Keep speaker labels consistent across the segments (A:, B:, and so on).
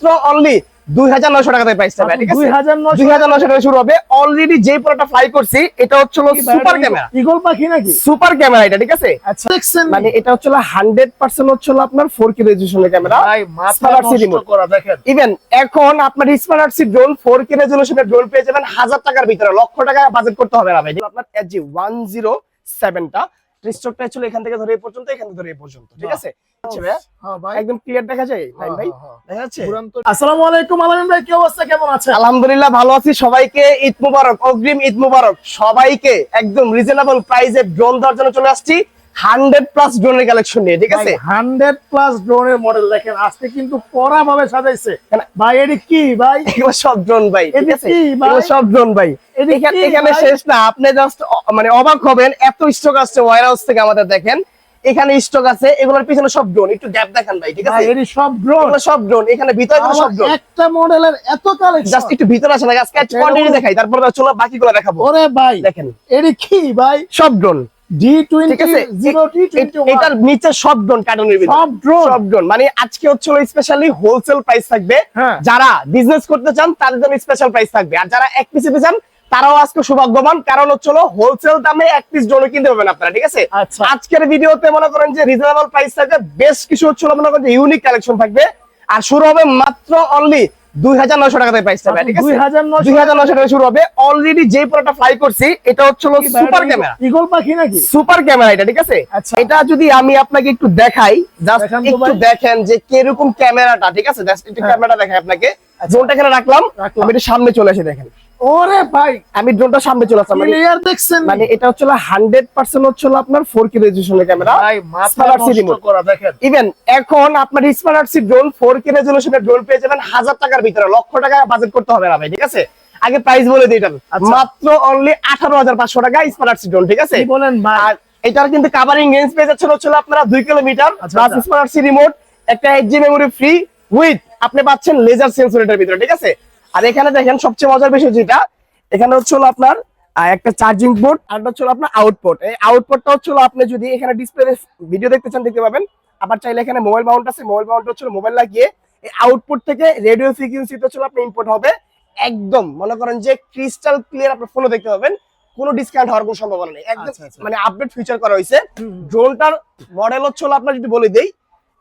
A: মাত্র অনলি দুই হাজার নয়শো টাকাতে প্রাইস পাবে আছে?
B: 2900
A: দুই হাজার নয়শো টাকা শুরু হবে। অলরেডি যে প্রোডাক্টটা ফ্লাই করছি এটা সুপার ক্যামেরা
B: ইগল পাখি নাকি?
A: সুপার ক্যামেরা এটা ঠিক আছে?
B: আচ্ছা।
A: মানে এটা হচ্ছে হান্ড্রেড পার্সেন্ট হচ্ছে আপনার ফোর কে রেজুলেশনের ক্যামেরা ইভেন এখন আপনার smart C drone four K রেজুলেশনের drone পেয়ে যাবেন হাজার টাকার ভিতরে। লক্ষ টাকা বাজেট করতে হবে না ভাই। আপনার ওয়ান জিরো সেভেনটা স্টকটা ছিল এখান থেকে ধরে এই পর্যন্ত এখান থেকে ধরে এই পর্যন্ত ঠিক আছে? আচ্ছা ভাই
B: হ্যাঁ ভাই।
A: একদম ক্লিয়ার দেখা যায়? ভাই ভাই
B: হ্যাঁ, হ্যাঁ।
A: দেখা যাচ্ছে?
B: আসসালামু আলাইকুম আলামিন ভাই কি অবস্থা? কেমন আছেন?
A: আলহামদুলিল্লাহ ভালো আছি। সবাইকে ঈদ মুবারক অগ্রিম ঈদ মুবারক। সবাইকে একদম রিজনেবল প্রাইসে ড্রোন দেওয়ার জন্য চলে আসছি। হান্ড্রেড প্লাস ড্রোনের কালেকশন নিয়ে ঠিক আছে?
B: হান্ড্রেড প্লাস ড্রোনের মডেল দেখেন আজকে কিন্তু কড়া ভাবে সাজাইছে। ভাই এটি কি ভাই?
A: এগুলো সব ড্রোন ভাই ঠিক আছে? এগুলো সব ড্রোন ভাই। এখানে শেষ না আপনি জাস্ট মানে অবাক হবেন এত স্টক আসছে ওয়ার হাউস থেকে আমাদের দেখেন। এখানে স্টক আছে এগুলোর পিছনে সব ড্রোন একটু গ্যাপ দেখান ভাই ঠিক আছে?
B: এটি সব ড্রোন
A: এগুলো সব ড্রোন এখানে ভিতরে সব ড্রোন
B: একটা মডেলের এত কালেকশন
A: জাস্ট একটু ভিতরে আসে না আজকে
B: আচ্ছা,
A: কোয়ান্টিটি
B: এরকম-
A: দেখাই তারপর চলো বাকিগুলো দেখাবো।
B: ওরে ভাই
A: দেখেন।
B: এর কি ভাই?
A: সব ড্রোন
B: জি
A: ঠিক
B: টোয়েন্টি
A: আছে
B: জিরো টি
A: এ- এটার নিচে সব ড্রোন কার্টুনের
B: সব ড্রোন
A: সব ড্রোন মানে আজকে হচ্ছে স্পেশালি হোলসেল প্রাইস থাকবে।
B: হ্যাঁ।
A: যারা বিজনেস করতে চান তাদের জন্য স্পেশাল প্রাইস থাকবে। আর যারা এক পিস চান তারাও আজকে সৌভাগ্যবান। কারণ হচ্ছে হোলসেল দামে এক পিস ড্রোন কিনতে পারবেন আপনারা ঠিক আছে?
B: আচ্ছা।
A: আজকের ভিডিওতে মনে করেন যে রিজনেবল প্রাইস থাকবে। বেশ কিছু হচ্ছে মনে করেন যে ইউনিক কালেকশন থাকবে। আর শুরু হবে মাত্র অনলি দুই হাজার নয়শো টাকাতে প্রাইস থাকবে ঠিক আছে?
B: 2900
A: দুই হাজার নয়শো টাকা শুরু হবে। অলরেডি যে ফ্লাই করছি এটা হচ্ছে সুপার ক্যামেরা
B: ইগল পাখি নাকি?
A: সুপার ক্যামেরা এটা ঠিক আছে?
B: আচ্ছা।
A: এটা যদি আমি আপনাকে একটু দেখাই জাস্ট একটু দেখেন যে কীরকম ক্যামেরাটা ঠিক আছে? জাস্ট একটু
B: হ্যাঁ।
A: ক্যামেরাটা দেখাই আপনাকে।
B: আচ্ছা।
A: এখানে রাখলাম। আমি একটু সামনে চলে এসে দেখেন।
B: ওরে ভাই।
A: আমি ড্রোনটা সামনে চলে আসলাম মানে
B: ক্লিয়ার দেখছেন
A: মানে এটা হচ্ছে হান্ড্রেড পার্সেন্ট হচ্ছে আপনার ফোর কে রেজুলেশনের ক্যামেরা
B: ভাই মাথা নষ্ট করা দেখেন।
A: ইভেন এখন আপনার স্মার্ট ড্রোন ফোর কে রেজুলেশনের ড্রোন পেয়ে যাবেন হাজার টাকার ভিতরে লক্ষ টাকা বাজেট করতে হবে না ভাই ঠিক আছে? আগে প্রাইস বলে দিই এটার
B: আচ্ছা।
A: মাত্র অনলি আঠারো হাজার পাঁচশো টাকা স্মার্ট সি ড্রোন ঠিক আছে?
B: কি বলেন ভাই?
A: এটার কিন্তু কাভারিং রেঞ্জ পেয়ে যাচ্ছেন হচ্ছে আপনারা দুই কিলোমিটার
B: আচ্ছা,
A: প্লাস। স্মার্ট রিমোট একটা eight G memory free with আপনি পাচ্ছেন লেজার সেন্সর এটার ভিতরে ঠিক আছে? আর এখানে দেখেন সবচেয়ে মজার বিষয় যেটা এখানে হচ্ছে হলো আপনার একটা চার্জিং পোর্ট আর হচ্ছে হলো আপনার আউটপুট এই আউটপুটটা হচ্ছে হলো আপনি যদি এখানে ডিসপ্লে ভিডিও দেখতে চান দেখতে পাবেন। আবার চাইলে এখানে মোবাইল মাউন্ট আছে মোবাইল মাউন্ট হচ্ছে মোবাইল লাগিয়ে এই আউটপুট থেকে রেডিও ফ্রিকোয়েন্সিতে হচ্ছে হলো আপনি ইনপুট হবে। একদম মনে করেন যে ক্রিস্টাল ক্লিয়ার আপনার ফোনে দেখতে পাবেন। কোনো ডিসকাউন্ট হওয়ার কোনো সম্ভাবনা নেই। একদম
B: আচ্ছা, আচ্ছা।
A: মানে আপডেট ফিচার করা হয়েছে। ড্রোনটার মডেল হচ্ছে হলো আপনার যদি বলে দেই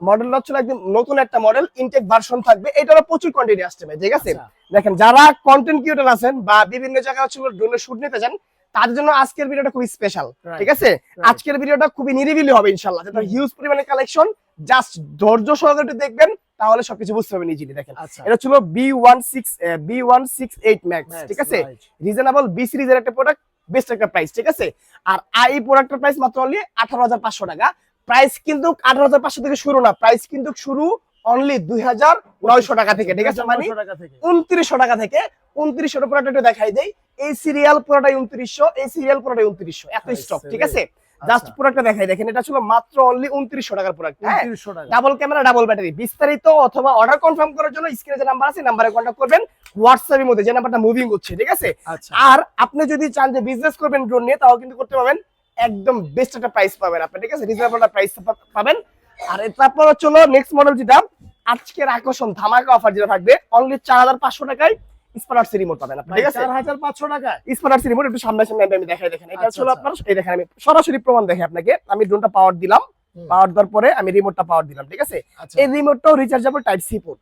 A: মডেলটা হচ্ছে একদম নতুন একটা মডেল ইনটেক ভার্সন থাকবে। এটারও প্রচুর কোয়ান্টিটি আসছে ভাই ঠিক আছে?
B: আচ্ছা।
A: দেখেন যারা কন্টেন্ট ক্রিয়েটর আছেন বা বিভিন্ন জায়গায় হচ্ছে ড্রোনের শুট নিতে চান তার জন্য আজকের ভিডিওটা খুবই স্পেশাল ঠিক আছে? আজকের ভিডিওটা খুবই নিরিবিলি হবে ইনশাল্লাহ যেটা হিউজ পরিমাণে কালেকশন জাস্ট ধৈর্য সহকারে একটু দেখবেন তাহলে সবকিছু বুঝতে পারবেন ইজিলি দেখেন।
B: আচ্ছা।
A: এটা ছিল B one six B one six eight max ঠিক আছে. রিজনেবল বি সিরিজের একটা প্রোডাক্ট বেস্ট একটা প্রাইস ঠিক আছে? আর আই প্রোডাক্টের প্রাইস মাত্র অনলি আঠারো হাজার পাঁচশো টাকা। প্রাইস কিন্তু আঠারো হাজার পাঁচশো থেকে শুরু না প্রাইস কিন্তু শুরু অনলি দুই হাজার নয়শো টাকা থেকে ঠিক আছে মানে
B: 900 টাকা থেকে।
A: উনত্রিশশো টাকা থেকে উনত্রিশশো প্রোডাক্ট একটু দেখাই দেই। এই সিরিয়াল পুরোটাই উনত্রিশশো এই সিরিয়াল পুরোটাই উনত্রিশশো এত স্টক ঠিক আছে?
B: আচ্ছা।
A: জাস্ট প্রোডাক্টটা দেখাই দেখেন এটা ছিল মাত্র অনলি উনত্রিশশো টাকার প্রোডাক্ট
B: 2900 টাকা।
A: ডাবল ক্যামেরা ডাবল ব্যাটারি বিস্তারিত অথবা অর্ডার কনফার্ম করার জন্য স্ক্রিনে যে নাম্বার আছে নাম্বারে কন্ট্যাক্ট করবেন। হোয়াটসঅ্যাপের মধ্যে যে নাম্বারটা মুভিং হচ্ছে ঠিক আছে?
B: আচ্ছা।
A: আর আপনি যদি চান যে বিজনেস করবেন ড্রোন নিয়ে তাও কিন্তু করতে পারবেন। একদম বেস্ট একটা প্রাইস পাবেন আপনি ঠিক আছে? রিজনেবল একটা প্রাইস পাবেন। আর তারপর হচ্ছে নেক্সট মডেল যেটা আজকের আকর্ষণ ধামাকা অফার যেটা থাকবে অনলি চার হাজার পাঁচশো টাকায় স্মার্ট রিমোট পাবেন আপনি ঠিক আছে
B: 4500 টাকা
A: রিমোট একটু সামনে সামনে আমি দেখাই দেখেন এটা
B: আচ্ছা,
A: হলো
B: আচ্ছা।
A: আপনার এই দেখেন আমি সরাসরি প্রমাণ দেখে আপনাকে আমি ড্রোনটা পাওয়ার দিলাম। পাওয়ার দেওয়ার পরে আমি রিমোটটা পাওয়ার দিলাম ঠিক আছে?
B: আচ্ছা।
A: এই রিমোটটাও রিচার্জেবল টাইপ সি পোর্ট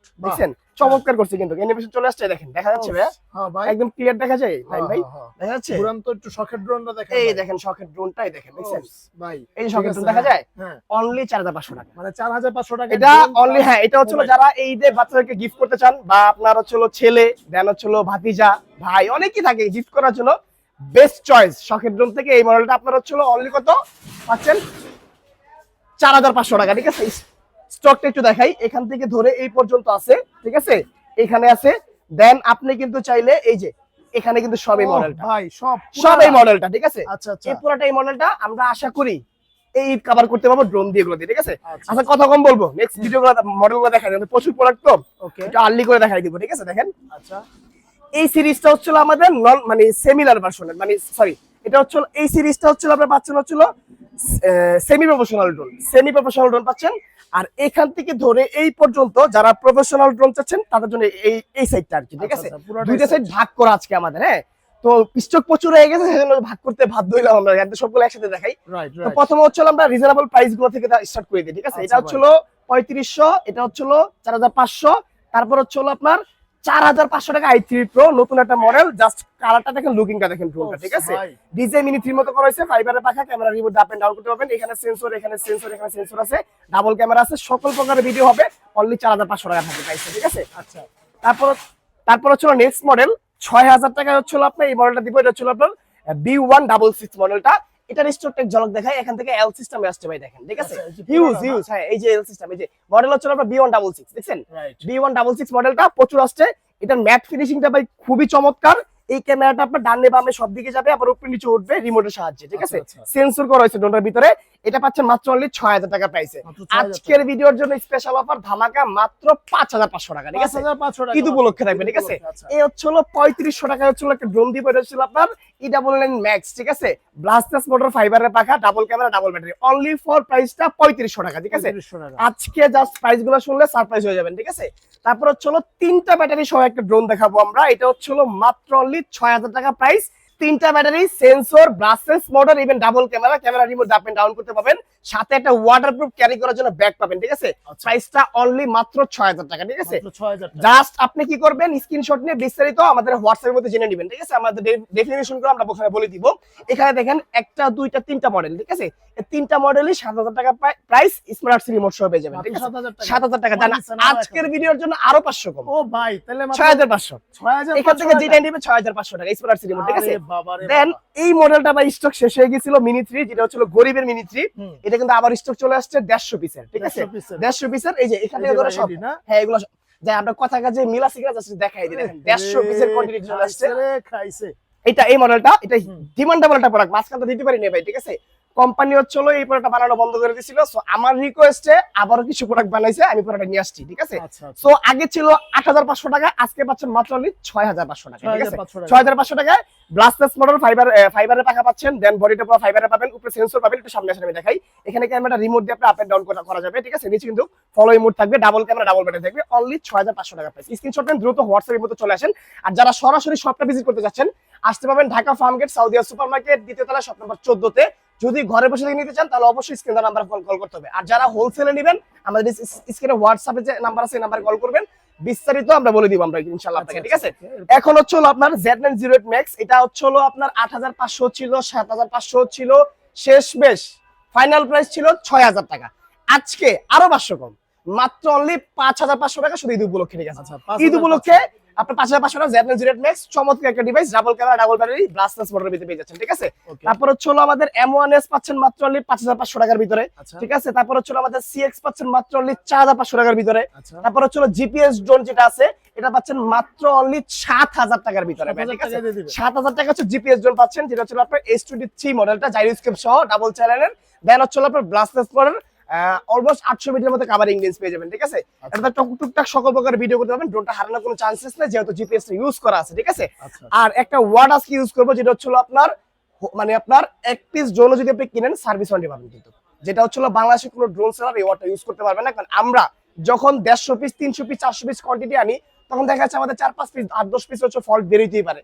A: চমৎকার করছে কিন্তু। এনিমেশন চলে আসছে দেখেন দেখা যাচ্ছে ভাই
B: হ্যাঁ ভাই।
A: একদম ক্লিয়ার দেখা যায় ভাই
B: হ্যাঁ,
A: ভাই?
B: হ্যাঁ, হ্যাঁ।
A: দেখা যাচ্ছে?
B: দুরন্ত একটু শখের ড্রোনটা দেখেন
A: এই দেখেন শখের ড্রোনটাই দেখেন দেখছেন?
B: ভাই।
A: এই ড্রোন দেখা যায়? অনলি চার হাজার পাঁচশো টাকা।
B: মানে 4500 টাকা
A: এটা অনলি হ্যাঁ এটা হচ্ছিল যারা এই যে বাচ্চাদেরকে গিফট করতে চান বা আপনার হচ্ছিল ছেলে দেন হচ্ছিল ভাতিজা ভাই অনেকেই থাকে গিফট করার জন্য। বেস্ট চয়েস শখের ড্রোন থেকে এই মডেলটা আপনার হচ্ছিল অনলি কত? পাচ্ছেন চার হাজার পাঁচশো টাকা ঠিক আছে? স্টকটা একটু দেখাই এখান থেকে ধরে এই পর্যন্ত আছে ঠিক আছে? এখানে আছে। দেন আপনি কিন্তু চাইলে এই যে এখানে কিন্তু সব এই মডেলটা
B: ভাই সব
A: সব এই মডেলটা ঠিক আছে?
B: আচ্ছা আচ্ছা।
A: এই পুরোটা এই মডেলটা আমরা আশা করি এই কভার করতে পারব ড্রোন দিয়ে গুলো দিয়ে ঠিক আছে?
B: আচ্ছা
A: আচ্ছা। কথা কম বলব। নেক্সট ভিডিও মডেলগুলো দেখাই দেবো প্রচুর প্রোডাক্ট তো।
B: ওকে
A: একটু আর্লি করে দেখাই দিব ঠিক আছে? দেখেন।
B: আচ্ছা।
A: এই সিরিজটা হচ্ছিল আমাদের নন মানে সেমিলার ভার্সনের মানে সরি এটা হচ্ছে এই সিরিজটা হচ্ছে আপনার পাচ্ছেন হচ্ছিল semi professional drone semi professional drone পাচ্ছেন। আর এখান থেকে ধরে এই পর্যন্ত যারা প্রফেশনাল ড্রোন চাচ্ছেন তাদের জন্য এই এই সাইডটা আর কি ঠিক আছে?
B: আচ্ছা, আচ্ছা, পুরোটাই
A: দুইটা সাইড ভাগ করা আজকে আমাদের হ্যাঁ? তো স্টক প্রচুর হয়ে গেছে সেজন্য ভাগ করতে বাধ্য হইলাম আমরা। একদম সবগুলো একসাথে দেখাই। তো প্রথমে হচ্ছে আমরা রিজনেবল প্রাইসগুলো থেকে স্টার্ট করে দিই ঠিক আছে?
B: আচ্ছা
A: এটা হচ্ছিল পঁয়ত্রিশশো এটা হচ্ছিল চার হাজার পাঁচশো তারপর হচ্ছিল আপনার চার হাজার পাঁচশো টাকা আই থ্রি প্রো নতুন একটা মডেল জাস্ট কালারটা দেখেন লুকিংটা দেখেন ড্রোনটা ঠিক আছে? ডিজে মিনি থ্রি মতো করা হয়েছে ফাইবারের পাখা camera remote up and down করতে পারবেন। এখানে সেন্সর এখানে সেন্সর এখানে সেন্সর আছে ডাবল ক্যামেরা আছে সকল প্রকারের ভিডিও হবে অনলি চার হাজার পাঁচশো টাকা থাকবে ঠিক আছে?
B: আচ্ছা।
A: তারপর তারপর হচ্ছিল নেক্সট মডেল ছয় হাজার টাকা হচ্ছিল আপনার এই মডেলটা দিব এটা হচ্ছিল আপনার বি ওয়ান ডাবল সিক্স মডেলটা এটার স্টোরটেক ঝলক দেখায় এখান থেকে এল সিস্টেম আসছে ভাই দেখেন ঠিক আছে?
B: আচ্ছা, এই
A: হিউজ হিউজ হ্যাঁ এই যে এল সিস্টেম এই যে মডেল হচ্ছে আপনার বি ওয়ান ডাবল সিক্স দেখছেন? বি ওয়ান ডাবল সিক্স মডেলটা প্রচুর আসছে এটার ম্যাট ফিনিশিংটা ভাই খুবই চমৎকার। এই ক্যামেরাটা আপনার ডানে বামে সব দিকে যাবে আবার উপরে নিচে উঠবে রিমোটের সাহায্যে ঠিক আছে?
B: আচ্ছা, আচ্ছা।
A: সেন্সর করা হয়েছে ড্রোনটার ভিতরে। এটা পাচ্ছেন মাত্র অনলি ছয় হাজার টাকা প্রাইসে আজকের ভিডিওর জন্য স্পেশাল অফার ধামাকা মাত্র পাঁচ হাজার পাঁচশো টাকা ঠিক আছে?
B: 5500 টাকা
A: ঈদ উপলক্ষে থাকবে ঠিক আছে?
B: আচ্ছা।
A: এই হচ্ছে হলো পঁয়ত্রিশশো টাকা হচ্ছে একটা ড্রোন দিব এটা হচ্ছিল আপনার ই ডাবল নাইন ম্যাক্স ঠিক আছে? ব্লাস্টাস মোটর ফাইবারের পাখা double camera double battery only for প্রাইসটা পঁয়ত্রিশশো টাকা ঠিক আছে? আজকে জাস্ট প্রাইসগুলো শুনলে সারপ্রাইজ হয়ে যাবেন ঠিক আছে? তারপর হচ্ছে হলো তিনটা ব্যাটারি সহ একটা ড্রোন দেখাবো আমরা। এটা হচ্ছে হলো মাত্র অনলি ছয় হাজার টাকা প্রাইস তিনটা battery sensor brushless motor even double camera camera remote up and down করতে পাবেন সাথে একটা ওয়াটারপ্রুফ ক্যারি করার জন্য ব্যাগ পাবেন ঠিক আছে?
B: আচ্ছা।
A: প্রাইসটা অনলি মাত্র ছয় হাজার টাকা ঠিক আছে?
B: 6000
A: জাস্ট আপনি কি করবেন স্ক্রিনশট নিয়ে বিস্তারিত আমাদের হোয়াটসঅ্যাপের মধ্যে জেনে নেবেন ঠিক আছে? আমাদের ডেফিনেশন করে আমরা ওখানে বলে দিব। এখানে দেখেন একটা দুইটা তিনটা মডেল ঠিক আছে? এই তিনটা মডেলই সাত হাজার টাকা প্রাইস স্মার্ট সিটি মোট সহ পেয়ে যাবেন ঠিক আছে?
B: 7000 টাকা।
A: জানা আজকের ভিডিওর জন্য আরও পাঁচশো কম।
B: ও ভাই তাহলে মাত্র
A: ছয় হাজার পাঁচশো।
B: 6500
A: এখান থেকে যেটা নিবে ছয় হাজার পাঁচশো টাকা স্মার্ট সিটি মোট ঠিক আছে? দেন এই মডেলটা বা স্টক শেষ হয়ে গেছিল মিনি থ্রি যেটা হচ্ছিল গরিবের মিনি থ্রি
B: হুম।
A: এটা কিন্তু আবার স্টক চলে আসছে দেড়শো পিসের ঠিক আছে? দেড়শো পিসের এই যে এখান ধরে সব হ্যাঁ এগুলো সব- যে আমরা কথা কাজে মিলা সিগরা জাস্ট দেখাই দিই দেখেন দেড়শো পিসের কোয়ান্টিটি চলে আসছে।
B: খাইছে
A: এটা এই মডেলটা এটা। ডিমান্ডেবল একটা প্রোডাক্ট মাঝখানটা দিতে পারি না ভাই ঠিক আছে? কোম্পানি হচ্ছে হলো এই প্রোডাক্টটা বানানো বন্ধ করে দিছিল সো আমার রিকোয়েস্টে আবারও কিছু প্রোডাক্ট বানাইছে আমি প্রোডাক্ট নিয়ে আসছি ঠিক আছে?
B: আচ্ছা আচ্ছা।
A: সো আগে ছিল আট হাজার পাঁচশো টাকা আজকে পাচ্ছেন মাত্র ছয় হাজার পাঁচশো টাকা ঠিক আছে?
B: 6500 টাকা।
A: ছয় হাজার পাঁচশো টাকায় ব্লাস্টাস মডেল ফাইবার ফাইবারের পাখা পাচ্ছেন দেন বডিটা পুরো ফাইবারে পাবেন, উপরে সেন্সর পাবেন, একটু সামনে আসলে আমি দেখাই। এখানে ক্যামেরা রিমোট দিয়ে আপনি আপ এন্ড ডাউন করা যাবে, ঠিক আছে? নিচে কিন্তু ফলো মোড থাকবে ডাবল ক্যামেরা ডাবল ব্যাটারি থাকবে অনলি ছয় হাজার পাঁচশো টাকা প্রাইস স্ক্রিনশট নেন, দ্রুত হোয়াটসঅ্যাপের মধ্যে চলে আসেন। আর যারা সরাসরি শপটা ভিজিট করতে যাচ্ছেন, আসতে পাবেন Dhaka farm gate Saudia super market দ্বিতীয় তলা শপ নাম্বার চোদ্দতে। যদি ঘরে বসে নিতে চান, তাহলে অবশ্যই স্ক্রিন নাম্বার কল কল করতে হবে। আর যারা হোলসেলে নেবেন, আমাদের স্ক্রিনে হোয়াটসঅ্যাপে যে নাম্বার আছে নাম্বারে কল করবেন। বিস্তারিত আমরা বলে দিব আমরা ইনশাআল্লাহ আপনাকে ঠিক আছে? এখন হচ্ছে হলো আপনার Z nine zero eight max এটা হচ্ছে হলো আপনার আট হাজার পাঁচশো ছিল সাত হাজার পাঁচশো ছিল শেষ বেশ ফাইনাল প্রাইস ছিল ছয় হাজার টাকা। আজকে আরও পাঁচশো কম মাত্র অনলি পাঁচ হাজার পাঁচশো টাকা শুধু ঈদ উপলক্ষে ঠিক আছে
B: আচ্ছা,
A: ঈদ উপলক্ষে আপনার হাজার পাঁচশো টাকা জেড জিরো ম্যাক্স চমৎকার একটা device double camera double battery brushless motor ভিতরে পেয়ে যাচ্ছেন ঠিক আছে? তারপর হচ্ছে হলো আমাদের এম ওয়ান এস পাচ্ছেন মাত্র অনলি পাঁচ হাজার পাঁচশো টাকার ভিতরে
B: আচ্ছা।
A: ঠিক আছে? তারপর হচ্ছে আমাদের সিএক্স পাচ্ছেন মাত্র অনলি চার হাজার পাঁচশো টাকার ভিতরে
B: আচ্ছা।
A: তারপর হচ্ছে জিপিএস ড্রোন যেটা আছে এটা পাচ্ছেন মাত্র অনলি সাত হাজার টাকার ভিতরে
B: 7,000
A: ঠিক আছে?
B: টাকা দিয়ে দিবে।
A: সাত হাজার টাকা হচ্ছে জিপিএস ড্রোন পাচ্ছেন যেটা হচ্ছে আপনার এস টোয়েন্টি থ্রি মডেলটা জাইরোস্কেপ সহ ডাবল চ্যানেলের দেন হচ্ছে আপনার ব্লাস্টাস মডেল অলমোস্ট আটশো মিটার মতো কাভারিং রেঞ্জ পেয়ে যাবেন ঠিক আছে?
B: আচ্ছা।
A: এটা টুক টুকটাক সকল প্রকার ভিডিও করতে পারবেন ড্রোনটা হারানোর কোনো চান্সেস নেই যেহেতু জিপিএস ইউজ করা আছে ঠিক আছে?
B: আচ্ছা।
A: আর একটা ওয়ার্ড আজকে ইউজ করব যেটা হচ্ছে হলো আপনার মানে আপনার এক পিস ড্রোনও যদি আপনি কিনেন সার্ভিস ওয়ারেন্টি পাবেন কিন্তু। যেটা হচ্ছে হলো বাংলাদেশে কোনো ড্রোন সেলার এই ওয়ার্ডটা ইউজ করতে পারবে না কারণ আমরা যখন দেড়শো পিস তিনশো পিস চারশো পিস কোয়ান্টিটি আনি তখন দেখা যাচ্ছে আমাদের চার পাঁচ পিস আট দশ পিস হচ্ছে ফল্ট বেরোতেই পারে।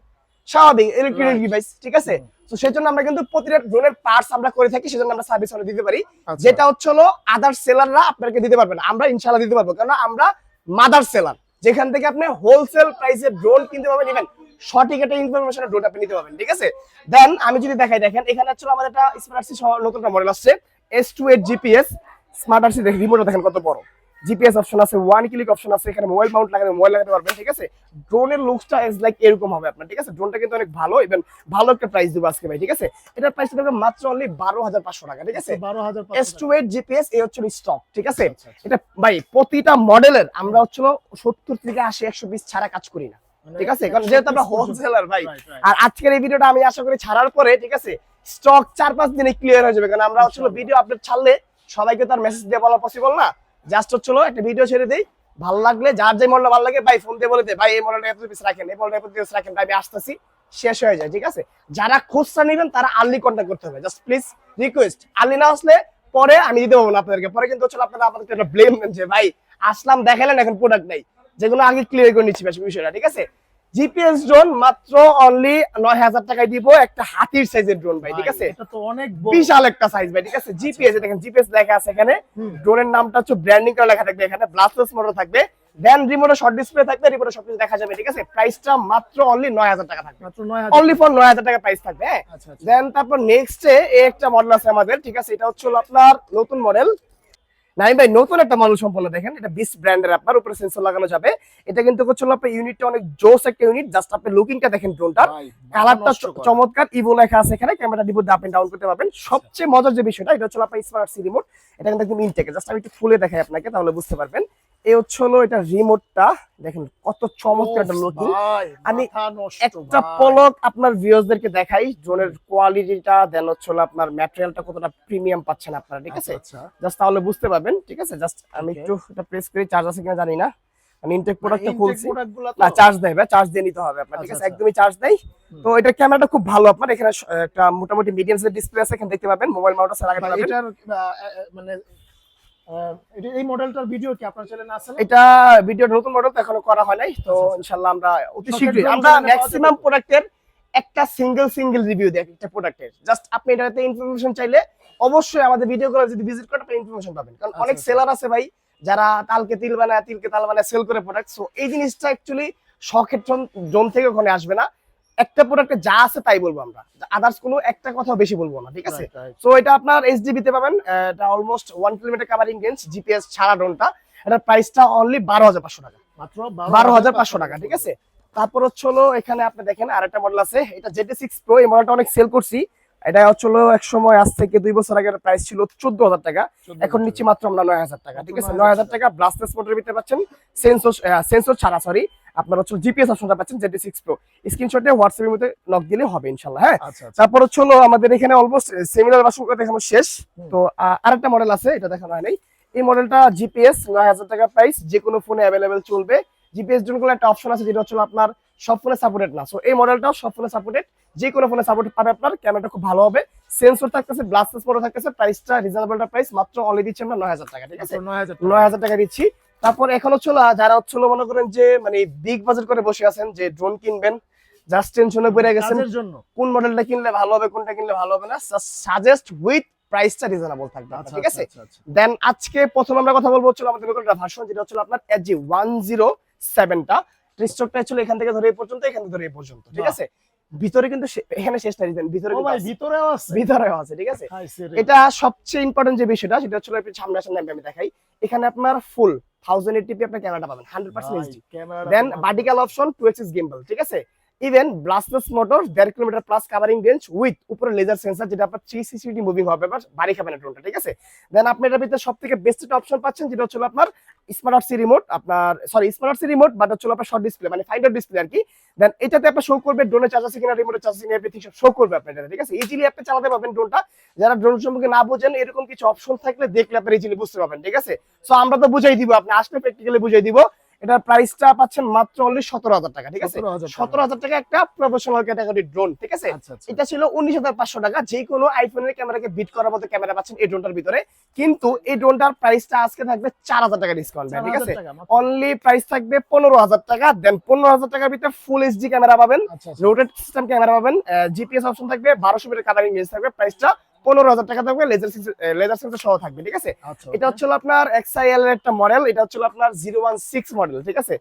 A: স্বাভাবিক ইলেকট্রনিক ডিভাইস ঠিক আছে? তো সেই জন্য আমরা কিন্তু প্রতিটা ড্রোনের পার্টস আমরা করে থাকি সেজন্য আমরা সার্ভিস ওয়ারেন্টি দিতে পারি।
B: আচ্ছা।
A: যেটা হচ্ছে হলো আদার সেলাররা আপনাকে দিতে পারবে না। আমরা দিতে পারব। কারণ আমরা মাদার সেলার যেখান থেকে আপনি হোলসেল প্রাইসে ড্রোন কিনতে পারবেন ইভেন সঠিক একটা ইনফরমেশন ড্রোন আপনি নিতে পারবেন ঠিক আছে? দেন আমি যদি দেখাই দেখেন এখানে হচ্ছে আমাদের একটা স্মার্ট নতুন মডেল আসছে S two eight GPS smart RC দেখেন রিমোট দেখেন কত বড়। জিপিএস অপশন আছে ওয়ান ক্লিক অপশন আছে এখানে মোবাইল মাউন্ট লাগানো মোবাইল লাগাতে পারবেন ঠিক আছে? ড্রোনের লুকসটা ইজ লাইক এরকম হবে আপনার ঠিক আছে? ড্রোনটা কিন্তু অনেক ভালো এবং ভালো একটা প্রাইস দেবো আজকে ভাই ঠিক আছে? এটার প্রাইস থাকবে মাত্র অনলি বারো হাজার পাঁচশো টাকা ঠিক আছে?
B: বারো হাজার
A: এস টু এইট জিপিএস এই হচ্ছে স্টক ঠিক আছে?
B: আচ্ছা, আচ্ছা।
A: এটা ভাই প্রতিটা মডেলের আমরা হচ্ছিল সত্তর থেকে আশি একশো পিস ছাড়া কাজ করি না
B: মানে
A: ঠিক আছে? কারণ যেহেতু আমরা হোলসেলার ভাই. আর আজকের এই ভিডিওটা আমি আশা করি ছাড়ার পরে ঠিক আছে? স্টক চার পাঁচ দিনে ক্লিয়ার হয়ে যাবে কারণ আমরা হচ্ছিল ভিডিও আপডেট ছাড়লে সবাইকে তার মেসেজ দিয়ে বলা পসিবল না। জাস্ট হচ্ছিল একটা ভিডিও ছেড়ে দিই। ভালো লাগলে, যার যে মডেল ভালো লাগে, ভাই ফোন দিয়ে বলে দে, ভাই এই মডেলটা এত পিস রাখেন, এই মডেলটা এত পিস রাখেন, ভাই আমি আসতেছি, শেষ হয়ে যায়, ঠিক আছে? যারা খুচরা নেবেন, তারা আর্লি কন্ট্যাক্ট করতে হবে। জাস্ট প্লিজ রিকোয়েস্ট আর্লি না আসলে পরে আমি দিতে পারব না আপনাদেরকে। পরে কিন্তু হচ্ছে আপনারা আপনাদের একটা ব্লেম যে, ভাই, আসলাম দেখালেন এখন প্রোডাক্ট নাই। যেগুলো আগে ক্লিয়ার করে নিচ্ছি বিষয়টা, ঠিক আছে? জিপিএস ড্রোন মাত্র অনলি নয় হাজার টাকায় দিব একটা হাতির সাইজের ড্রোন ভাই ঠিক আছে?
B: এটা তো অনেক
A: বিশাল একটা সাইজ ভাই ঠিক আছে? জিপিএস দেখেন জিপিএস লেখা আছে এখানে। ড্রোনের নামটা হচ্ছে ব্র্যান্ডিং করে লেখা থাকবে এখানে ব্লাস্টলেস মোটর থাকবে। দেন রিমোটে শর্ট ডিসপ্লে থাকবে রিমোটে সবকিছু দেখা যাবে ঠিক আছে? প্রাইসটা মাত্র অনলি নয় হাজার টাকা থাকবে।
B: মাত্র 9000
A: অনলি ফর নয় হাজার টাকা প্রাইস থাকবে হ্যাঁ?
B: আচ্ছা আচ্ছা।
A: দেন তারপর নেক্সট এ একটা মডেল আছে আমাদের ঠিক আছে? এটা হচ্ছে আপনার নতুন মডেল নাই ভাই নতুন একটা মডেল সম্পর্ক দেখেন। এটা বিস ব্র্যান্ডের আপনার উপরে সেন্সর লাগানো যাবে। এটা কিন্তু হচ্ছে আপনার ইউনিটটা অনেক জোস একটা ইউনিট জাস্ট আপনি লুকিংটা দেখেন ড্রোনটার কালারটা চমৎকার ইভো লেখা আছে এখানে ক্যামেরা ডিপো আপ এন্ড ডাউন করতে পারবেন। সবচেয়ে মজার যে বিষয়টা এটা হচ্ছে আপনার স্মার্ট সি রিমোট এটা কিন্তু একদম ইনটেক জাস্ট আমি একটু ফুলে দেখাই আপনাকে তাহলে বুঝতে পারবেন। এই হচ্ছে হলো এটা রিমোটটা দেখেন কত চমৎকার একটা লুকিং আমি একটা পলক আপনার দেখাই। ড্রোনের কোয়ালিটিটা দেন হচ্ছে হলো আপনার ম্যাটেরিয়ালটা কতটা প্রিমিয়াম পাচ্ছেন আপনারা ঠিক আছে?
B: আচ্ছা, আচ্ছা।
A: জাস্ট তাহলে বুঝতে পারবেন ঠিক আছে? জাস্ট আমি একটু এটা প্রেস করি চার্জ আছে কিনা জানি না। আমি ইনটেক প্রোডাক্টটা খুলছি।
B: product গুলা তো-
A: না চার্জ দেয় ভাই চার্জ দিয়ে নিতে হবে আপনার ঠিক
B: আচ্ছা,
A: আছে?
B: আচ্ছা।
A: একদমই চার্জ দেয়। তো এটা ক্যামেরাটা খুব ভালো আপনার। এখানে একটা মোটামুটি মিডিয়াম সাইজ ডিসপ্লে আছে এখানে দেখতে পাবেন। মোবাইল মাউন্ট আছে লাগাতে পারবেন
B: মানে এই মডেলটার ভিডিও কি আপনার চ্যানেলে আছে?
A: এটা ভিডিও নতুন মডেল তো এখনও করা হয় নাই তো
B: আচ্ছা, আচ্ছা।
A: ইনশাআল্লাহ আমরা অতি শীঘ্রই আমরা ম্যাক্সিমাম প্রোডাক্টের একটা সিঙ্গেল সিঙ্গেল রিভিউ একটা প্রোডাক্টের জাস্ট আপনি এটাতে ইনফরমেশন চাইলে অবশ্যই আমাদের ভিডিও করে যদি ভিজিট করেন আপনি ইনফরমেশন পাবেন। কারণ
B: আচ্ছা,
A: অনেক। সেলার আছে ভাই যারা তালকে তিল বানায় তিলকে তাল বানায় সেল করে প্রোডাক্ট সো এই জিনিসটা অ্যাকচুয়ালি শখের জোন থেকে ওখানে আসবে না। একটা প্রোডাক্টে যা আছে তাই বলব আমরা। আদার্স কোনো একটা কথা বেশি বলব না ঠিক আছে. সো এটা আপনার এইচডিবিতে পাবেন এটা almost one kilometre covering range GPS ছাড়া ড্রোনটা এটার প্রাইসটা অনলি বারো হাজার পাঁচশো টাকা।
B: মাত্র
A: বারো হাজার পাঁচশো টাকা ঠিক আছে? তারপর হচ্ছে হলো এখানে আপনি দেখেন আরেকটা মডেল আছে এটা জেটি সিক্স প্রো এই মডেলটা অনেক সেল করছি। এটা হচ্ছে হলো এক সময় আজ থেকে দুই বছর আগে প্রাইস ছিল চোদ্দ হাজার টাকা। এখন নিচ্ছি মাত্র আমরা নয় হাজার টাকা ঠিক আছে? নয় হাজার টাকা। ব্লাস্টেস মোটর ভিতরে পাচ্ছেন। সেন্সর সেন্সর ছাড়া সরি আপনার হচ্ছে জিপিএস অপশনটা পাচ্ছেন জেটি সিক্স প্রো স্ক্রিনশটে হোয়াটসঅ্যাপের মধ্যে নক দিলে হবে ইনশাল্লাহ হ্যাঁ?
B: আচ্ছা আচ্ছা।
A: তারপর হচ্ছে আমাদের এখানে অলমোস্ট সেমিনার বাসন দেখানো শেষ। তো আরেকটা মডেল আছে এটা দেখানো হয় নাই। এই মডেলটা জিপিএস নয় হাজার টাকা প্রাইস যে কোনো ফোনে অ্যাভেলেবেল চলবে। জিপিএস জন্য একটা অপশন আছে যেটা হচ্ছে আপনার সব ফোনে সাপোর্টেড না। সো এই মডেলটাও সব ফোনে সাপোর্টেড যে কোনো ফোনে সাপোর্টেড পাবে আপনার। ক্যামেরাটা খুব ভালো হবে। সেন্সর থাকতেছে ব্লাস্টেস মোটর থাকতেছে। প্রাইসটা রিজনেবলটা প্রাইস মাত্র অনলি দিচ্ছি আমরা নয় হাজার টাকা ঠিক আছে?
B: মাত্র 9000 টাকা।
A: নয় হাজার টাকা দিচ্ছি। তারপর এখন হচ্ছে হলো, যারা হচ্ছে হলো মনে করেন যে মানে বিগ বাজেট করে বসে আছেন যে ড্রোন কিনবেন জাস্ট টেনশনে পড়ে গেছেন কোন মডেলটা কিনলে ভালো হবে কোনটা কিনলে ভালো হবে না সাজেস্ট উইথ প্রাইসটা রিজনেবল থাকবে।
B: আচ্ছা
A: ঠিক আছে?
B: আচ্ছা, আচ্ছা, আচ্ছা।
A: দেন আজকে প্রথম আমরা কথা বলব হচ্ছে আমাদের ভার্সন যেটা হচ্ছে আপনার এজি ওয়ান জিরো সেভেনটা স্টকটা ছিল এখান থেকে ধরে এই পর্যন্ত এখান থেকে ধরে এই পর্যন্ত ঠিক আছে? ভিতরে কিন্তু এখানে শেষ না দিতেন ভিতরে।
B: ভিতরেও আছে?
A: ভিতরেও আছে ঠিক আছে। এটা সবচেয়ে ইম্পর্টেন্ট যে বিষয়টা সেটা হচ্ছে আপনি সামনে আসেন আমি দেখাই। এখানে আপনার ফুল থাউজেন্ড এইটিপি আপনার ক্যামেরাটা পাবেন hundred percent then vertical option two axis gimbal ঠিক আছে? ইভেন ব্লাস্টলেস মোটর দেড় kilometre plus covering range with উপরে লেজার সেন্সার যেটা আপনার থ্রি সিসিটি মুভিং হবে বা বাড়ি খাবেন ড্রোনটা ঠিক আছে? দেন আপনি এটার ভিতরে সব থেকে বেস্ট একটা অপশন পাচ্ছেন যেটা হচ্ছে আপনার স্মার্ট সি রিমোট আপনার sorry smart C remote but হচ্ছে আপনার শর্ট ডিসপ্লে মানে ফাইন্ডার ডিসপ্লে আর কি। দেন এটাতে আপনার শো করবে ড্রোনে চার্জ আছে কিনা রিমোটে চার্জ কিনা এভরিথিং সব শো করবে আপনার এটাতে, ঠিক আছে? ইজিলি আপনি চালাতে পারবেন ড্রোনটা যারা ড্রোন সম্পর্কে না বোঝেন এরকম কিছু অপশন থাকলে দেখলে আপনি ইজিলি বুঝতে পারবেন ঠিক আছে? সো আমরা তো বুঝাই দিব আপনি আসলে প্র্যাকটিক্যালি বুঝাই দিব। এটার প্রাইসটা পাচ্ছেন মাত্র অনলি সতেরো হাজার টাকা ঠিক আছে? সতেরো হাজার টাকা। একটা প্রফেশনাল ক্যাটাগরি ড্রোন ঠিক আছে?
B: আচ্ছা আচ্ছা।
A: এটা ছিল উনিশ হাজার পাঁচশো টাকা যে কোনো আইফোনের ক্যামেরাকে বিট করার মতো ক্যামেরা পাচ্ছেন এই ড্রোনটার ভিতরে। কিন্তু এই ড্রোনটার প্রাইসটা আজকে থাকবে চার হাজার টাকা ডিসকাউন্ট ঠিক আছে? অনলি প্রাইস থাকবে পনেরো হাজার টাকা দেন পনেরো হাজার টাকার ভিতরে ফুল এইচডি ক্যামেরা পাবেন। রোটেট সিস্টেম ক্যামেরা পাবেন জিপিএস অপশন থাকবে বারোশো মিটার কালারিং রেঞ্জ থাকবে প্রাইসটা পনেরো হাজার টাকা থাকবে লেজার লেজার সেন্সর সহ থাকবে ঠিক আছে?
B: আচ্ছা,
A: এটা হচ্ছে আপনার এক্সআইএল এর একটা মডেল এটা হচ্ছে আপনার জিরো ওয়ান সিক্স মডেল ঠিক আছে?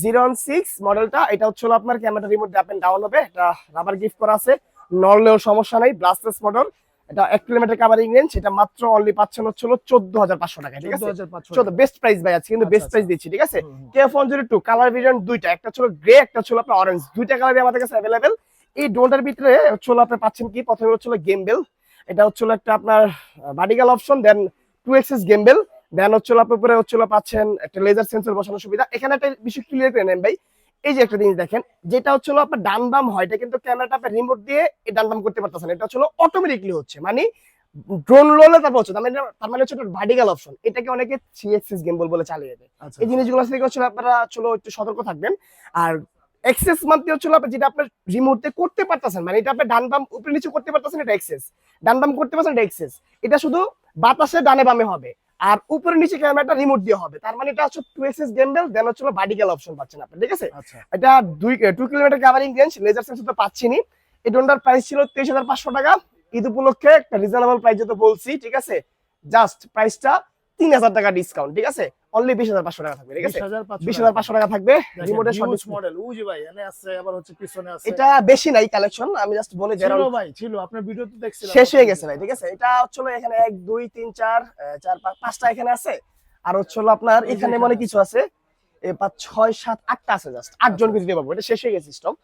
A: জিরো ওয়ান সিক্স মডেলটা এটা হচ্ছে আপনার camera remote up and down হবে এটা রাবার গিফট করা আছে নড়লেও সমস্যা নাই ব্লাস্টেস মডেল এটা এক কিলোমিটার কাভারিং রেঞ্জ এটা মাত্র অনলি পাচ্ছেন হচ্ছে হলো চোদ্দ হাজার পাঁচশো টাকা ঠিক আছে? চোদ্দ বেস্ট প্রাইস ভাই আছে কিন্তু
B: আচ্ছা,
A: বেস্ট প্রাইস
B: আচ্ছা।
A: দিচ্ছি ঠিক আছে। K phone zero two colour vision দুইটা একটা ছিল গ্রে একটা ছিল আপনার অরেঞ্জ দুইটা কালারই আমাদের কাছে অ্যাভেলেবেল এই ড্রোনটার ভিতরে হচ্ছে হলো আপনি পাচ্ছেন কি? প্রথমে হচ্ছে গেম গেমবেল এটা হচ্ছে হলো একটা আপনার vertical option then two axis gimbal then হচ্ছে হলো আপনার উপরে হচ্ছে পাচ্ছেন একটা লেজার সেন্সর বসানোর সুবিধা। এখানে একটা বিষয় ক্লিয়ার করে নেন ভাই। এই যে একটা জিনিস দেখেন যেটা হচ্ছে হলো আপনার ডান বাম হয় এটা কিন্তু ক্যামেরাটা আপনি রিমোট দিয়ে এই ডান বাম করতে পারতেছেন। এটা হচ্ছে অটোমেটিকলি হচ্ছে মানে ড্রোন লোলে তারপর হচ্ছে তার মানে তার মানে হচ্ছে ভার্টিক্যাল অপশন এটাকে অনেকে থ্রি এক্সিস গেমবল বলে চালিয়ে দেয়।
B: আচ্ছা,
A: এই জিনিসগুলো থেকে হচ্ছে আপনারা চলো একটু সতর্ক থাকবেন। আর এক্সেস মানতে হচ্ছিল আপনি যেটা আপনার রিমোট দিয়ে করতে পারতেছেন মানে এটা আপনি ডান বাম উপরে নিচে করতে পারতেছেন এটা এক্সেস ডান বাম করতে পারছেন এটা এক্সেস এটা শুধু বাতাসে ডানে বামে হবে আর উপরে নিচে ক্যামেরাটা রিমোট দিয়ে হবে। তার মানে এটা হচ্ছে টু এক্সেস গেমবেল দেন হচ্ছে ভার্টিক্যাল অপশন পাচ্ছেন আপনি ঠিক আছে?
B: আচ্ছা।
A: এটা দুই two kilometre covering range laser sensor তো পাচ্ছিনি। এই ডোনটার প্রাইস ছিল তেইশ হাজার পাঁচশো টাকা। ঈদ উপলক্ষে একটা রিজনেবল প্রাইস যেটা বলছি ঠিক আছে? জাস্ট প্রাইসটা তিন হাজার টাকা ডিসকাউন্ট ঠিক আছে? অনলি বিশ হাজার পাঁচশো টাকা থাকবে ঠিক আছে? বিশ হাজার পাঁচশো টাকা থাকবে রিমোটের
B: মডেল উজি ভাই এনে আছে আবার হচ্ছে পিছনে আছে।
A: এটা বেশি নাই কালেকশন আমি জাস্ট বলে
B: ভাই ছিল আপনার ভিডিও তো দেখছিলাম।
A: শেষ হয়ে গেছে ভাই ঠিক আছে? এটা হচ্ছে এখানে এক দুই তিন চার চার পাঁচ পাঁচটা এখানে আছে। আর হচ্ছে আপনার এখানে মনে কিছু আছে এ পাঁচ ছয় সাত আটটা আছে জাস্ট আটজন কিছু দিতে পারব এটা শেষ হয়ে গেছে স্টক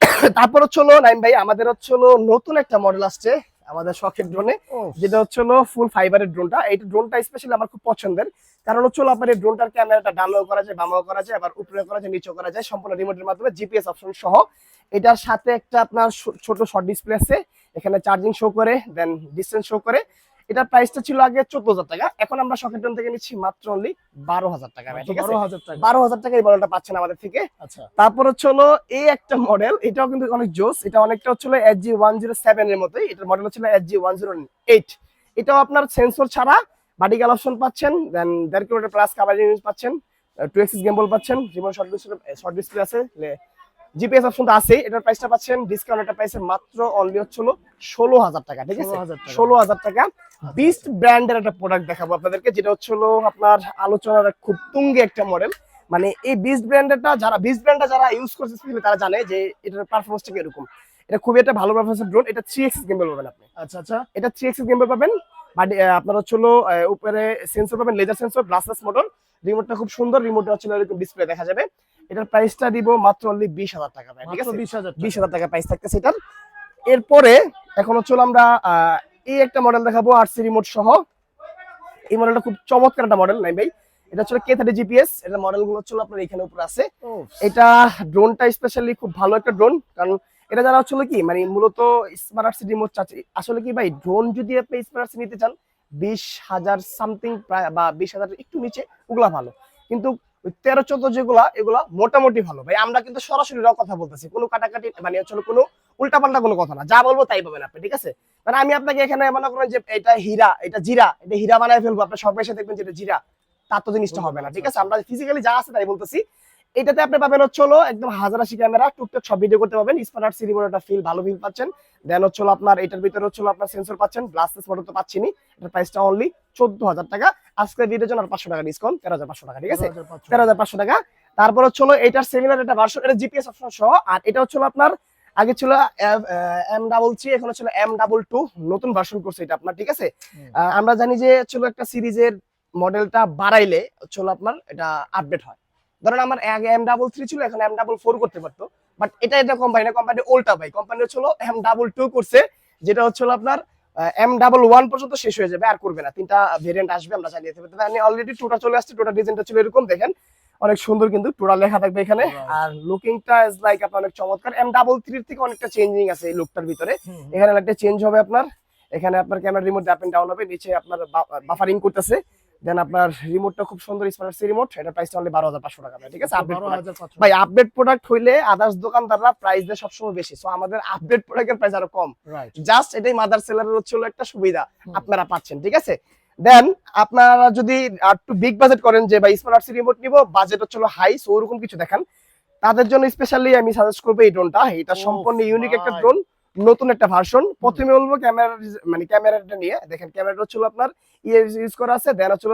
A: তারপর হচ্ছে নাইম ভাই আমাদের হচ্ছে নতুন একটা মডেল আসছে আমাদের শখের ড্রোনে যেটা হচ্ছে হলো ফুল ফাইবারের ড্রোনটা এই ড্রোনটা স্পেশালি আমার খুব পছন্দের। কারণ হচ্ছে হলো আপনার এই ড্রোনটার ক্যামেরাটা ডানও করা যায় বামাও করা যায় আবার উপরে করা যায় নিচেও করা যায়। সম্পূর্ণ রিমোটের মাধ্যমে জিপিএস অপশন সহ। এটার সাথে একটা আপনার ছোট শর্ট ডিসপ্লে আছে। এখানে চার্জিং শো করে দেন ডিস্টেন্স শো করে। এটার প্রাইসটা ছিল আগে চোদ্দ হাজার টাকা এখন আমরা শখের ড্রোন থেকে নিচ্ছি মাত্র অনলি বারো হাজার টাকা
B: বারো হাজার টাকা
A: বারো হাজার টাকা। এই মডেলটা পাচ্ছেন আমাদের থেকে।
B: আচ্ছা।
A: তারপর হচ্ছে হলো এই একটা মডেল এটাও কিন্তু অনেক জোস এটা অনেকটা হচ্ছে S G one zero seven এর মতোই এটার মডেল হচ্ছে S G one zero eight এটাও আপনার সেন্সর ছাড়া বাডিকাল অপশন পাচ্ছেন দেন দেড় কিলোমিটার প্লাস কাভারিং পাচ্ছেন টু এক্সিস গেম্বল পাচ্ছেন যেমন শর্ট ডিসপ্লে শর্ট ডিসপ্লে আছে জিপিএস আছে এটার প্রাইসটা পাচ্ছেন ডিসকাউন্ট এটা প্রাইসে মাত্র অনলি ষোলো হাজার টাকা ঠিক আছে?
B: 16,000
A: ষোলো হাজার টাকা। বিস্ট ব্র্যান্ডের একটা প্রোডাক্ট দেখাবো আপনাদেরকে যেটা আপনার আলোচনার খুব তুঙ্গে একটা মডেল মানে এই বিস্ট ব্র্যান্ডেরটা যারা বিস্ট ব্র্যান্ডটা যারা ইউজ করছে তারা জানে যে এটার পারফরমেন্সটা এরকম এটা খুবই একটা ভালো পারফরমেন্সের ড্রোন এটা থ্রি এক্সিস গেম্বল পাবেন আপনি।
B: আচ্ছা আচ্ছা।
A: এটা থ্রি এক্সিস গেম্বল পাবেন বাট আপনার হচ্ছে হলো উপরে সেন্সর পাবেন লেজার সেন্সর ব্রাসলেস মডেল রিমোটটা খুব সুন্দর রিমোটটা হচ্ছে এরকম ডিসপ্লে দেখা যাবে। এটার প্রাইসটা দিব মাত্র অনলি বিশ হাজার টাকা ভাই, ঠিক আছে?
B: বিশ হাজার
A: বিশ হাজার টাকা প্রাইস থাকতেছে এটার। এরপরে এখন হচ্ছে আমরা এই একটা মডেল দেখাবো আর সি রিমোট সহ। এই মডেলটা খুব চমৎকার একটা মডেল নাই ভাই? এটা হচ্ছে কে থার্টি জিপিএস এটা মডেলগুলো হচ্ছে আপনার এখানে উপরে আছে। এটা ড্রোনটা স্পেশালি খুব ভালো একটা ড্রোন কারণ এটা যারা হচ্ছে কি মানে মূলত স্মার্ট আরসি রিমোট চাচ্ছে আসলে কি ভাই ড্রোন যদি আপনি স্মার্ট নিতে চান বিশ হাজার সামথিং প্রায় বা বিশ হাজার একটু নিচে ওগুলা ভালো। কিন্তু ওই তেরো চোদ্দ যেগুলা এগুলা মোটামুটি ভালো। ভাই আমরা কিন্তু সরাসরি কথা বলতেছি। কোনো কাটাকাটি মানে হচ্ছে কোনো উল্টাপাল্টা কোনো কথা না। যা বলব তাই পাবেন আপনি ঠিক আছে? মানে আমি আপনাকে এখানে মনে করেন যে এটা হীরা এটা জিরা এটা হীরা বানায় ফেলব। আপনার সবাই সাথে দেখবেন যে এটা জিরা তার তো জিনিসটা হবে না ঠিক আছে? আমরা ফিজিক্যালি যা আছে তাই বলতেছি। এটাতে আপনি পাবেন হচ্ছে হলো একদম হাজার আশি ক্যামেরা টুকটাক সব ভিডিও করতে পারবেন। স্মার্ট সিরিমোর একটা ফিল ভালো ফিল পাচ্ছেন। দেন হচ্ছে হলো আপনার এটার ভিতরে হচ্ছে আপনার সেন্সর পাচ্ছেন ব্লাস্টেস মডেল তো পাচ্ছেনি। এটার প্রাইসটা অনলি চোদ্দ হাজার টাকা। আজকের ভিডিওর জন্য আর পাঁচশো টাকা ডিসকাউন্ট তেরো হাজার পাঁচশো টাকা ঠিক আছে? তেরো হাজার পাঁচশো। টাকা। তারপর হচ্ছে হলো এটার সেমিনার একটা ভার্সন এটা জিপিএস অপশন সহ। আর এটা হচ্ছে হলো আপনার আগে ছিল এম ডাবল থ্রি এখন হচ্ছে এম ডাবল টু নতুন ভার্সন করছে এটা আপনার ঠিক আছে? আমরা জানি যে ছিল একটা সিরিজের মডেলটা বাড়াইলে হচ্ছে আপনার এটা আপডেট হয়। ধরেন আমার এম ডাবল থ্রি ছিল এখন এম ডাবল ফোর করতে পারতো। বাট এটা এটা কোম্পানি না কোম্পানি ওল্টা ভাই। কোম্পানি হচ্ছে এম ডাবল টু করছে যেটা হচ্ছে আপনার এম ডাবল ওয়ান পর্যন্ত শেষ হয়ে যাবে আর করবে না। তিনটা ভেরিয়েন্ট আসবে আমরা জানিয়ে দেবো। তবে অলরেডি টুটা চলে আসছে টোটা ডিজাইনটা ছিল এরকম দেখেন। অনেক সুন্দর কিন্তু টোটাল লেখা থাকবে এখানে। আর লুকিংটা ইজ লাইক আপনার অনেক চমৎকার। এম ডাবল থ্রির থেকে অনেকটা চেঞ্জিং আছে এই লুকটার ভিতরে। এখানে একটা চেঞ্জ হবে আপনার। এখানে আপনার camera remote up and down হবে নিচে আপনার বাফারিং করতেছে। দেন আপনার রিমোটটা খুব সুন্দর স্মার্ট রিমোট এটা প্রাইসটা অনলি বারো হাজার পাঁচশো টাকা ঠিক আছে? আপডেট ভাই আপডেট প্রোডাক্ট হইলে আদার্স দোকানদাররা প্রাইস দেয় সবসময় বেশি। সো আমাদের আপডেট প্রোডাক্টের প্রাইস আরও কম।
B: রাইট
A: জাস্ট এটাই মাদার সেলারের হচ্ছে হলো একটা সুবিধা আপনারা পাচ্ছেন ঠিক আছে? দেন আপনারা যদি একটু বিগ বাজেট করেন যে ভাই স্মার্ট আরসি রিমোট নিব বাজেট হচ্ছে হাই সো ওরকম কিছু দেখান। তাদের জন্য স্পেশালি আমি সাজেস্ট করব এই ড্রোনটা এটা সম্পূর্ণ ইউনিক একটা ড্রোন নতুন একটা ভার্সন প্রথমে বলব ক্যামেরা মানে ক্যামেরাটা নিয়ে। দেখেন ক্যামেরাটা হচ্ছে আপনার ইউজ করা আছে দেন হচ্ছে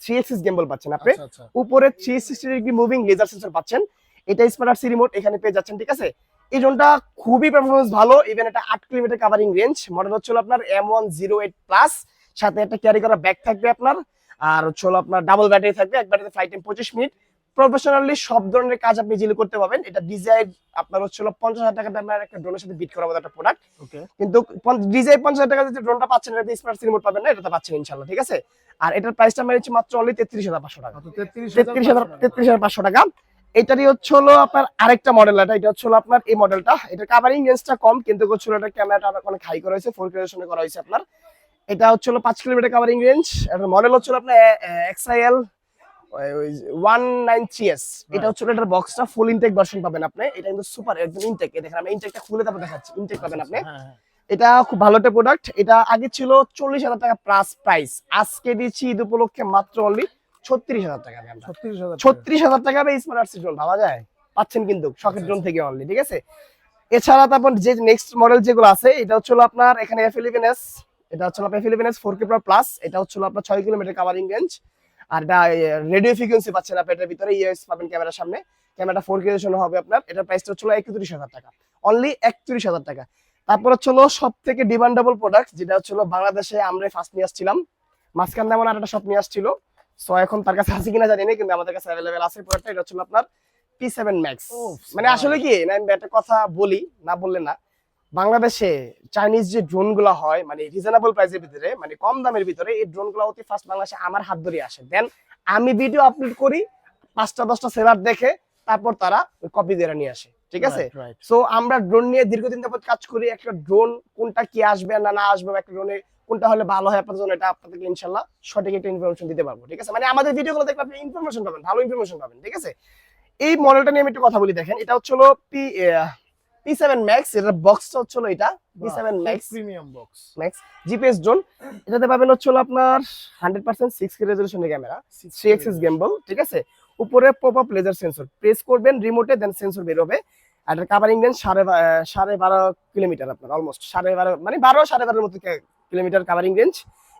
A: থ্রি এক্সিস গেম্বল পাচ্ছেন আপনি।
B: আচ্ছা আচ্ছা।
A: উপরে three sixty degree moving laser sensor পাচ্ছেন। এটা স্মার্ট সি রিমোট এখানে পেয়ে যাচ্ছেন ঠিক আছে? এই জোনটা খুবই পারফরমেন্স ভালো। ইভেন এটা আট কিলোমিটার কাভারিং রেঞ্জ মডেল হচ্ছে আপনার M one zero eight plus সাথে একটা ক্যারি করা ব্যাগ থাকবে আপনার। আর হচ্ছে আপনার ডাবল ব্যাটারি থাকবে। এক ব্যাটারিতে ফ্লাইট টাইম পঁচিশ মিনিট প্রফেশনালি সব ধরনের কাজ আপনি জিলে করতে পারবেন এটা ডিজাইন আপনার হচ্ছে হলো পঞ্চাশ হাজার টাকা দামের একটা ড্রোনের সাথে বিট করার মতো একটা প্রোডাক্ট কিন্তু ডিজাই পঞ্চাশ হাজার টাকা যে ড্রোনটা পাচ্ছেন এটা স্মার্ট রিমোট পাবেন না এটা তো পাচ্ছেন ইনশাল্লাহ ঠিক আছে? আর এটার প্রাইসটা মেরেছি মাত্র অনলি তেত্রিশ হাজার পাঁচশো টাকা।
B: তেত্রিশ
A: তেত্রিশ হাজার তেত্রিশ হাজার পাঁচশো টাকা। এটারই হচ্ছে হলো আপনার আরেকটা মডেল এটা এটা হচ্ছে হলো আপনার এই মডেলটা এটা কাভারিং রেঞ্জটা কম কিন্তু হচ্ছে হলো এটা ক্যামেরাটা অনেক হাই করা হয়েছে ফোর ক্রিয়েশনে করা হয়েছে আপনার। এটা হচ্ছে হলো পাঁচ কিলোমিটার কাভারিং রেঞ্জ এটার মডেল হচ্ছে হলো আপনার এক্সআইএল এস এটা হচ্ছে এটার বক্সটা ফুল ইনটেক ভার্সন পাবেন আপনি। এটা কিন্তু সুপার একদম ইনটেক দেখেন আমি ইনটেকটা খুলে তারপর দেখাচ্ছি। ইনটেক পাবেন আপনি।
B: হ্যাঁ, হ্যাঁ।
A: এটা খুব ভালো একটা প্রোডাক্ট এটা আগে ছিল চল্লিশ হাজার টাকা প্লাস প্রাইস আজকে দিচ্ছি ঈদ উপলক্ষে মাত্র অনলি ছত্রিশ হাজার টাকা দিয়ে আমরা।
B: 36,000 টাকা।
A: ছত্রিশ হাজার টাকা স্মার্ট আর্টস ড্রোন ভাবা যায়? পাচ্ছেন কিন্তু শখের ড্রোন থেকে অনলি ঠিক আছে? এছাড়া তারপর যে নেক্সট মডেল যেগুলো আছে এটা হচ্ছে আপনার এখানে এফ এটা হচ্ছে আপনার F eleven S four K plus এটা হচ্ছে আপনার ছয় কিলোমিটার কাভারিং রেঞ্জ আর এটা রেডিও ফ্রিকোয়েন্সি পাচ্ছেন আপনি এটার ভিতরে ইএস পাবেন ক্যামেরার সামনে। ক্যামেরাটা ফোর কে হবে আপনার এটার প্রাইসটা হচ্ছে একত্রিশ হাজার টাকা। অনলি একত্রিশ হাজার টাকা। তারপর হচ্ছে হলো সব থেকে ডিমান্ডেবল প্রোডাক্ট যেটা হচ্ছে হলো বাংলাদেশে আমরা ফার্স্ট নিয়ে আসছিলাম। মাঝখান তেমন আর একটা শপ নিয়ে আসছিল। সো এখন তার কাছে আছে কিনা জানি না কিন্তু আমাদের কাছে অ্যাভেলেবেল আছে প্রোডাক্টটা এটা হচ্ছে আপনার পি সেভেন ম্যাক্স মানে আসলে কি না আমি একটা কথা বলি না বললে না। বাংলাদেশে চাইনিজ যে ড্রোনগুলো হয় মানে রিজনেবল প্রাইসের ভিতরে মানে কম দামের ভিতরে এই ড্রোনগুলো অতি ফার্স্ট বাংলাদেশে আমার হাত ধরে আসে। দেন আমি ভিডিও আপলোড করি পাঁচটা দশটা সেলার দেখে তারপর তারা কপি দিয়ে নিয়ে আসে। ঠিক আছে. সো আমরা ড্রোন নিয়ে দীর্ঘদিন যাবত কাজ করি একটা ড্রোন কোনটা কি আসবে না না আসবে একটা ড্রোনে কোনটা হলে ভালো হয় আপনাদের জন্য এটা আপনাদেরকে ইনশাল্লাহ সঠিক একটা ইনফরমেশন দিতে পারব। ঠিক আছে? মানে আমাদের ভিডিওগুলো দেখলে আপনি ইনফরমেশন পাবেন ভালো ইনফরমেশন পাবেন। ঠিক আছে? এই মডেলটা নিয়ে আমি একটু কথা বলি দেখেন। এটা হচ্ছে হলো পি এটার বক্সটা হচ্ছে হলো এটা পি
B: বাহ,
A: সেভেন
B: খুব
A: ম্যাক্স জিপিএস ড্রোন এটাতে পাবেন হচ্ছে হলো আপনার রেজলিউশনের ক্যামেরা ঠিক আছে? উপরে pop up laser sensor press করবেন রিমোটে দেন সেন্সর আর এটার কাভারিং রেঞ্জ সাড়ে সাড়ে বারো কিলোমিটার আপনার অলমোস্ট সাড়ে বারো মানে বারো সাড়ে বারোর মতো কিলোমিটার কাভারিং রেঞ্জ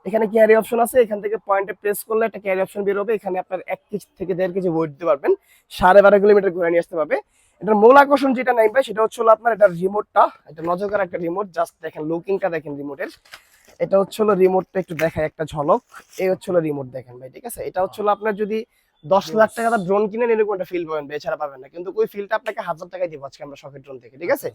A: এখানে ক্যারি অপশন আছে এখান থেকে পয়েন্টে প্রেস করলে একটা ক্যারি অপশন বেরোবে এখানে আপনার এক কেজি থেকে দেড় কেজি ওয়েট দিতে পারবেন। সাড়ে বারো কিলোমিটার ঘুরে নিয়ে আসতে পারবে। এটার মূল আকর্ষণ যেটা নাই ভাই সেটা হচ্ছে আপনার এটার রিমোটটা এটা নজর করা একটা রিমোট জাস্ট দেখেন লুকিংটা দেখেন রিমোটের এটা হচ্ছে হলো রিমোটটা একটু দেখায় একটা ঝলক। এই হচ্ছে হলো রিমোট দেখেন ভাই ঠিক আছে? এটা হচ্ছে হলো আপনার যদি দশ লাখ টাকা ড্রোন কিনেন এরকম একটা ফিল পাবেন এছাড়া পাবেন না। কিন্তু ওই ফিলটা আপনাকে হাজার টাকায় দিব আজকে আমরা শখের ড্রোন থেকে ঠিক আছে?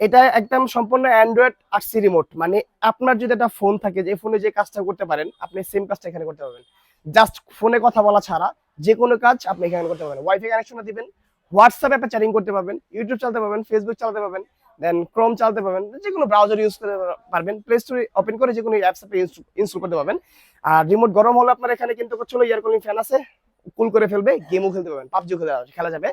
A: এটা একদম সম্পূর্ণ অ্যান্ড্রয়েড আর সি রিমোট মানে আপনার যদি একটা ফোন থাকে যে ফোনে যে কাজটা করতে পারেন আপনি সেম কাজটা এখানে করতে পারবেন। জাস্ট ফোনে কথা বলা ছাড়া যে কোনো কাজ আপনি এখানে করতে পারবেন। ওয়াইফাই কানেকশনটা দিবেন হোয়াটসঅ্যাপ অ্যাপে চ্যাটিং করতে পারবেন ইউটিউব চালাতে পারবেন ফেসবুক চালাতে পারবেন দেন ক্রোম চালাতে পারবেন যে কোনো ব্রাউজার ইউজ করতে পারবেন প্লে স্টোরে ওপেন করে যে কোনো অ্যাপস আপনি ইনস্টল করতে পারবেন। আর রিমোট গরম হলে আপনার এখানে কিন্তু চলো ইয়ার কুলিং ফ্যান আছে কুল করে ফেলবে গেমও খেলতে পারবেন পাবজিও খেলা খেলা যাবে।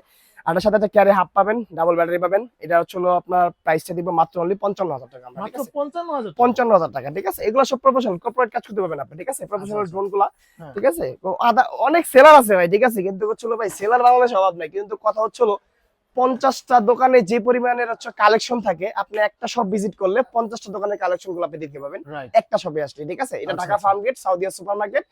A: আর এটার সাথে একটা ক্যারি হাফ পাবেন ডাবল ব্যাটারি পাবেন এটা হচ্ছে আপনার প্রাইসটা দিব মাত্র অনলি পঞ্চান্ন হাজার টাকা আমরা, ঠিক
B: মাত্র
A: আছে?
B: 55,000 টাকা।
A: পঞ্চান্ন হাজার টাকা ঠিক আছে এগুলো সব প্রফেশনাল কর্পোরেট কাজ করতে পারবেন আপনি ঠিক আছে প্রফেশনাল
B: আচ্ছা।
A: ড্রোনগুলা
B: হ্যাঁ।
A: ঠিক আছে আদা অনেক সেলার আছে ভাই ঠিক আছে কিন্তু হচ্ছিল ভাই সেলার বাংলাদেশ অভাব নাই কিন্তু কথা হচ্ছিল পঞ্চাশটা দোকানে যে পরিমাণের হচ্ছে কালেকশন থাকে আপনি একটা সব ভিজিট করলে পঞ্চাশটা দোকানের কালেকশনগুলো আপনি দেখতে পাবেন একটা শপে আসলে ঠিক আছে এটা
B: আচ্ছা,
A: ঢাকা
B: আচ্ছা।
A: Farm gate Saudia super market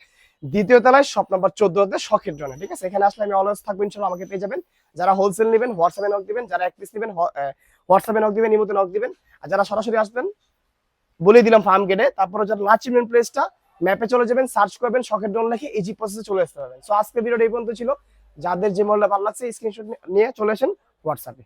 A: দ্বিতীয় তলায় শপ নাম্বার চোদ্দতে শখের জন্য, ঠিক আছে? এখানে আসলে আমি অলওয়েজ থাকব, ইনশাল্লাহ আমাকে পেয়ে যাবেন। যারা হোলসেল নেবেন হোয়াটসঅ্যাপে নক দিবেন, যারা এক পিস নেবেন হোয়াটসঅ্যাপে নক দিবেন ইমোতে নক দিবেন। আর যারা সরাসরি আসবেন, বলে দিলাম ফার্ম গেটে তারপরে যারা না চিনবেন প্লেসটা ম্যাপে চলে যাবেন সার্চ করবেন, শখের ড্রোন লিখে ইজি প্রসেসে চলে আসতে পারবেন। সো আজকে ভিডিওটা এই পর্যন্ত ছিল। যাদের যে মডেলটা ভালো লাগছে স্ক্রিনশট নিয়ে চলে আসেন হোয়াটসঅ্যাপে